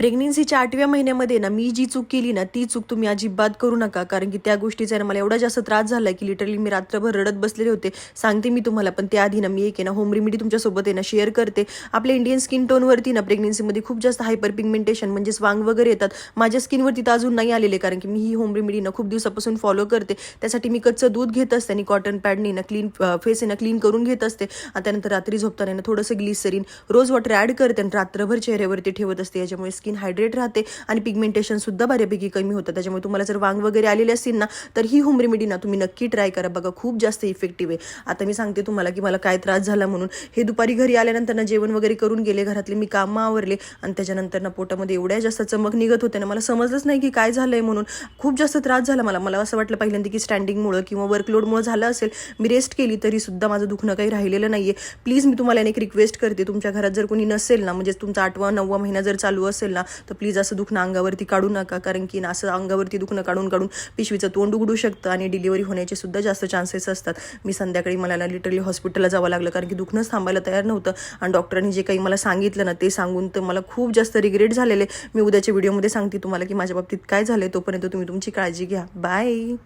प्रेग्नेन्सीच्या आठव्या महिन्यामध्ये ना मी जी चूक केली ना ती चूक तुम्ही अजिबात करू नका. कारण की त्या गोष्टीचा आहे ना मला एवढा जास्त त्रास झाला की लिटरली मी रात्रभर रडत बसलेले होते. सांगते मी तुम्हाला पण त्याआधी ना मी एक आहे ना होम रेमिडी तुमच्यासोबत आहे ना शेअर करते. आपल्या इंडियन स्किन टोनवरती ना प्रेग्नेन्सीमध्ये खूप जास्त हायपर पिगमेंटेशन म्हणजेच वांग वगैरे येतात. माझ्या स्किनवरती तर अजून नाही आलेले कारण की मी ही होम रेमिडी ना खूप दिवसापासून फॉलो करते. त्यासाठी मी कच्चं दूध घेत असते आणि कॉटन पॅडने ना क्लीन फेस आहे ना क्लीन करून घेत असते. आणि त्यानंतर रात्री झोपताना ना थोडंसं ग्लिसरीन रोज वॉटर ॲड करते आणि रात्रभर चेहऱ्यावरती ठेवत असते. याच्यामुळे स्किन हायड्रेट राहते आणि पिगमेंटेशनसुद्धा बऱ्यापैकी कमी होतं. त्याच्यामुळे तुम्हाला जर वांग वगैरे आलेले असतील ना तर ही होम रेमेडी ना तुम्ही नक्की ट्राय करा. बघा खूप जास्त इफेक्टिव्ह आहे. आता मी सांगते तुम्हाला की मला काय त्रास झाला म्हणून. हे दुपारी घरी आल्यानंतर ना जेवण वगैरे करून गेले घरातले मी कामं आवरले आणि त्याच्यानंतर ना पोटामध्ये एवढ्या जास्त चमक निघत होते ना मला समजलंच नाही की काय झालंय म्हणून. खूप जास्त त्रास झाला मला. मला असं वाटलं पहिल्यांदा की स्टँडिंगमुळं किंवा वर्कलोडमुळे झालं असेल मी रेस्ट केली तरी सुद्धा माझं दुखणं काही राहिलेलं नाहीये. प्लीज मी तुम्हाला एक रिक्वेस्ट करते. तुमच्या घरात जर कोणी नसेल ना म्हणजे तुमचा आठवा नववा महिना जर चालू असेल ना ना तर प्लीज असं दुखणं अंगावरती काढू नका कारण की ना असं अंगावरती दुखणं काढून काढून पिशवीचं तोंड उघडू शकतं आणि डिलिव्हरी होण्याचे सुद्धा जास्त चान्सेस असतात. मी संध्याकाळी मला ना लिटरली हॉस्पिटलला जावं लागलं कारण की दुखणंच थांबायला तयार नव्हतं. आणि डॉक्टरांनी जे काही मला सांगितलं ना ते सांगून तर मला खूप जास्त रिग्रेट झालेले. मी उद्याच्या व्हिडिओमध्ये सांगते तुम्हाला की माझ्या बाबतीत काय झालं तोपर्यंत तुम्ही तुमची काळजी घ्या. बाय